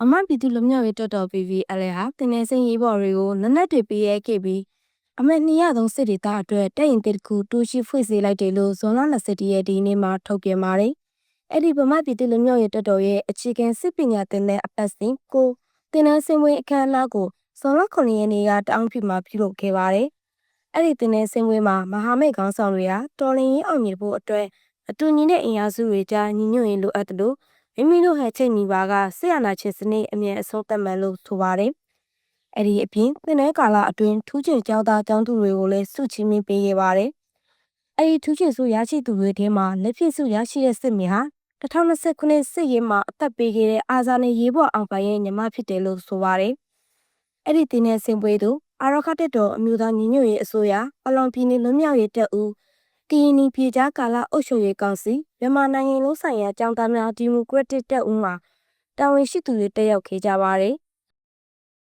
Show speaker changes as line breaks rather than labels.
မမပြည်သူလူမျိုးရေးတော်တော် PVL ဟာတင်နေစင်ရေးဘော်တွေကိုနနက်တွေပေးရဲခဲ့ပြီးအမေ203စစ်ဒေသအတွက်တက်ရင်တစ်ခုတူရှိဖွင့်စေလိုက်တယ်လို့ဇွန်လ20ရက်ဒီနေ့မှာထုတ်ပြန်ပါတယ်။အဲ့ဒီဗမာပြည်သူလူမျိုးရေးတော်တော်ရဲ့အခြေခံစစ်ပညာသင်တဲ့အပတ်စဉ်ကိုတင်နေစင်ဝေးအခမ်းအနားကိုဇွန်လ9ရက်နေ့ကတအောင်ဖြစ်မှာပြုလုပ်ခဲ့ပါတယ်။အဲ့ဒီတင်နေစင်ဝေးမှာမဟာမိတ်ခေါင်းဆောင်တွေဟာတော်လင်ရေးအောင်မြင်ဖို့အတွက်အတူညီတဲ့အင်အားစုတွေကြားညီညွတ်ရေးလိုအပ်တယ်လို့ မိမိတို့ဟဲ့ချိန်မိပါကဆေးရနာချင်စနစ်အမြင်အဆုံးသတ်မှန်လို့ဆိုပါတယ်။အဲ့ဒီအပြင်သင်တဲ့ကာလအတွင်းထူးချွန်ကျောင်းသားကျောင်းသူတွေကိုလည်းစုချင်းမင်းပေးခဲ့ပါတယ်။အဲ့ဒီထူးချွန်စုရရှိသူတွေထဲမှာလက်ဖြစ်စုရရှိတဲ့စစ်မင်းဟာ2020ခုနှစ်စစ်ရေးမှာအသက်ပေးခဲ့တဲ့အာဇာနည်ရေးဘော်အောင်ပိုင်ရဲ့ညီမဖြစ်တယ်လို့ဆိုပါတယ်။အဲ့ဒီတင်တဲ့စင်ပွဲသူအာရခတက်တော်အမျိုးသားညီညွတ်ရေးအစိုးရအလွန်ပြည်နယ်လွတ်မြောက်ရေးတပ်ဦး ကရင်နီပြည်ကြားကာလအုပ်ချုပ်ရေးကောင်စီမြန်မာနိုင်ငံလုံးဆိုင်ရာကျောင်းသားများဒီမိုကရက်တစ်တပ်ဦးမှတာဝန်ရှိသူတွေတက်ရောက်ခဲ့ကြပါတယ်